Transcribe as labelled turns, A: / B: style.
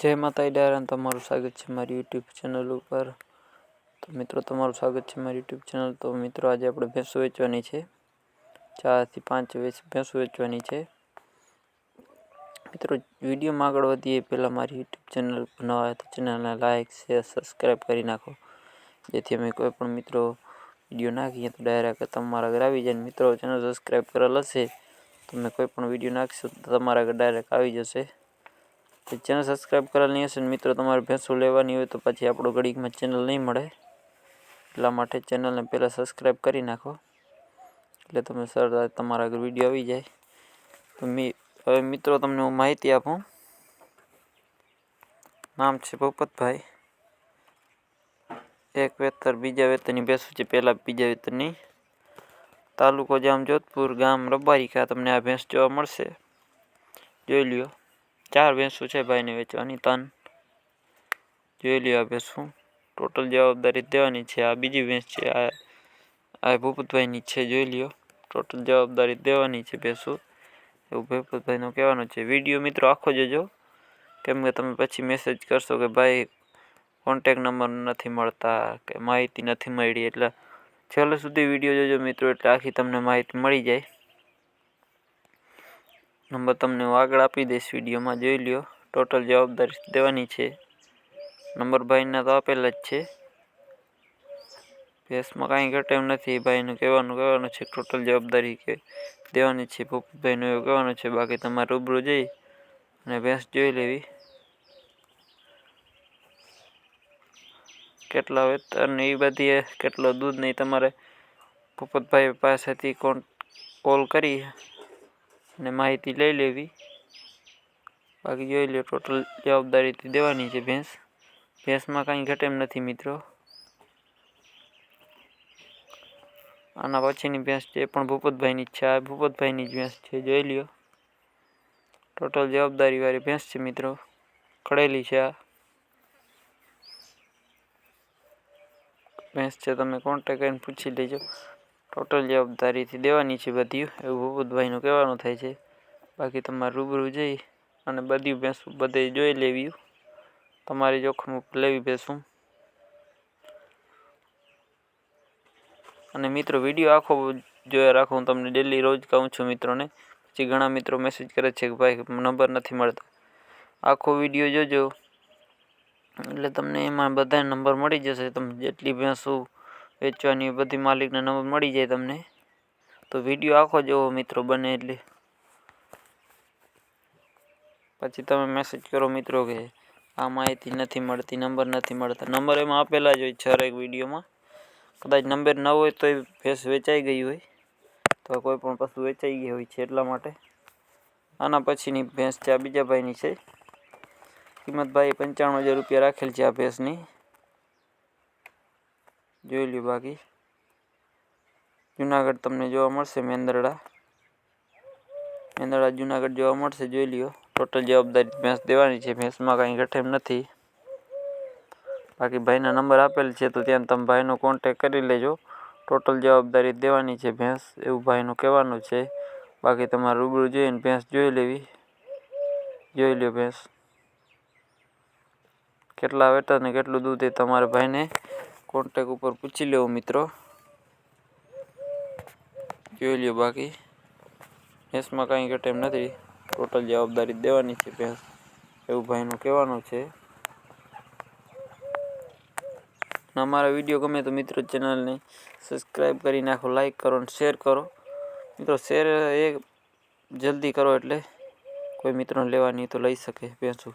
A: જય માતાજી ડાયરાન તમારું સ્વાગત છે મારી યુટ્યુબ ચેનલ ઉપર. તો મિત્રો, તમારું સ્વાગત છે મારી યુટ્યુબ ચેનલ. તો મિત્રો, આજે આપણે ભેંસો વેચવાની છે. ચારથી પાંચ ભેંસો વેચવાની છે. મિત્રો, વિડીયોમાં આગળ વધીએ. પહેલાં મારી યુટ્યુબ ચેનલ નવા હોય તો ચેનલને લાઇક શેર સબસ્ક્રાઈબ કરી નાખો. જેથી અમે કોઈ પણ મિત્રો વીડિયો નાખીએ તો ડાયરેક્ટ તમારા ઘરે આવી જાય મિત્રો, ચેનલ સબસ્ક્રાઈબ કરેલ હશે તમે કોઈ પણ વીડિયો નાખશો તો તમારા ઘરે ડાયરેક્ટ આવી જશે. ચેનલ સબસ્ક્રાઈબ કરેલી હશે ને મિત્રો તમારે ભેંસો લેવાની હોય તો પછી આપણો ઘડીકમાં ચેનલ નહીં મળે. એટલા માટે ચેનલને પહેલાં સબસ્ક્રાઈબ કરી નાખો. એટલે તમે સરળતા તમારા આગળ વીડિયો આવી જાય. તો હવે મિત્રો તમને હું માહિતી આપું. નામ છે ભૂપતભાઈ. એક વેતર, બીજા વેતરની ભેંસો છે, પહેલાં બીજા વેતરની. તાલુકો જામ જોધપુર, ગામ રબારીકા તમને આ ભેંસ જોવા મળશે. જોઈ લ્યો. ચાર ભેંસો છે ભાઈને વેચવાની, તન. જોઈ લ્યો આ ભેંસું. ટોટલ જવાબદારી દેવાની છે. આ બીજી ભેંસ છે. આ આ ભૂપતભાઈની છે, જોઈ લ્યો. ટોટલ જવાબદારી દેવાની છે ભેંસું. એવું ભૂપતભાઈનો કહેવાનું છે. વીડિયો મિત્રો આખો જોજો. કેમ કે તમે પછી મેસેજ કરશો કે ભાઈ કોન્ટેક નંબર નથી મળતા, કે માહિતી નથી મળી. એટલે છેલ્લે સુધી વીડિયો જોજો મિત્રો, એટલે આખી તમને માહિતી મળી જાય. નંબર તમને હું આગળ આપી દઈશ વિડીયોમાં, જોઈ લ્યો. ટોટલ જવાબદારી દેવાની છે. નંબર ભાઈના તો આપેલા જ છે. ભેંસમાં કાંઈ ઘટે એમ નથી ભાઈનું કહેવાનું કહેવાનું છે ટોટલ જવાબદારી કે દેવાની છે, ભૂપતભાઈનું એવું કહેવાનું છે. બાકી તમારે રૂબરૂ જઈ અને ભેંસ જોઈ લેવી. કેટલા વેતર ને એ બધી, કેટલો દૂધ નહીં તમારે ભૂપતભાઈ પાસેથી કોલ કરી. અને માહિતી લઈ લેવી. બાકી જોઈ લો ટોટલ જવાબદારીથી દેવાની છે ભેંસ. ભેંસમાં કાંઈ ઘટે એમ નથી મિત્રો. આના પછીની ભેંસ છે એ પણ ભૂપતભાઈની જ છે. આ ભૂપતભાઈની જ ભેંસ છે, જોઈ લ્યો. ટોટલ જવાબદારીવાળી ભેંસ છે મિત્રો. ખડેલી છે આ. ભેંસ છે, તમે કોન્ટેક કરીને પૂછી લેજો. ટોટલ જવાબદારીથી દેવાની છે બધી. એવું ભૂપતભાઈનું કહેવાનું થાય છે. બાકી તમારે રૂબરૂ જઈ અને બધી ભેંસું બધે જોઈ લેવી. તમારી જોખમ ઉપર લેવી ભેંસું. અને મિત્રો, વીડિયો આખો જોયા રાખો. હું તમને ડેલી રોજ કહું છું મિત્રોને. પછી ઘણા મિત્રો મેસેજ કરે છે કે ભાઈ નંબર નથી મળતા. આખો વીડિયો જોજો. એટલે તમને એમાં બધા નંબર મળી જશે. તમે જેટલી ભેંસો વેચવાની બધી માલિકના નંબર મળી જાય તમને. તો વીડિયો આખો જોવો મિત્રો, બને એટલે. પછી તમે મેસેજ કરો મિત્રો કે આ માહિતી નથી મળતી નંબર નથી મળતા. નંબર એમાં આપેલા જ હોય છે હરેક વિડીયોમાં. કદાચ નંબર ન હોય તો ભેંસ વેચાઈ ગઈ હોય. તો કોઈ પણ પશુ વેચાઈ ગઈ હોય છે એટલા માટે. આના પછીની ભેંસ છે, આ બીજા ભાઈની છે. કિંમત ભાઈ પંચાણું હજાર રૂપિયા રાખેલ છે આ ભેંસની. જોઈ લ્યો બાકી. જુનાગઢ તમને જોવા મળશે મેંદરડા. મેંદરડા જુનાગઢ જોવા મળશે, જોઈ લ્યો. ટોટલ જવાબદારી ભેંસ દેવાની છે, ભેંસમાં કાંઈ ગઠેમ નથી. બાકી ભાઈના નંબર આપેલ છે તો ત્યાં તમે ભાઈનો કોન્ટેક કરી લેજો. ટોટલ જવાબદારી દેવાની છે ભેંસ, એવું ભાઈનું કહેવાનું છે. બાકી તમારે રૂબરૂ જોઈને ભેંસ જોઈ લેવી. જોઈ લ્યો ભેંસ. કેટલા વેટર ને કેટલું દૂધ એ તમારા ભાઈને કોન્ટેક ઉપર પૂછી લેવું મિત્રો. જોઈ લ્યો બાકી. ભેંસમાં કાંઈ ઘટે એમ નથી. ટોટલ જવાબદારી દેવાની છે ભેંસ. એવું ભાઈનું કહેવાનું છે. અમારા વીડિયો ગમે તો મિત્રો ચેનલને સબસ્ક્રાઈબ કરી નાખો લાઈક કરો અને શેર કરો. મિત્રો શેર એ જલ્દી કરો એટલે કોઈ મિત્રોને લેવાની તો લઈ શકે ભેંસું.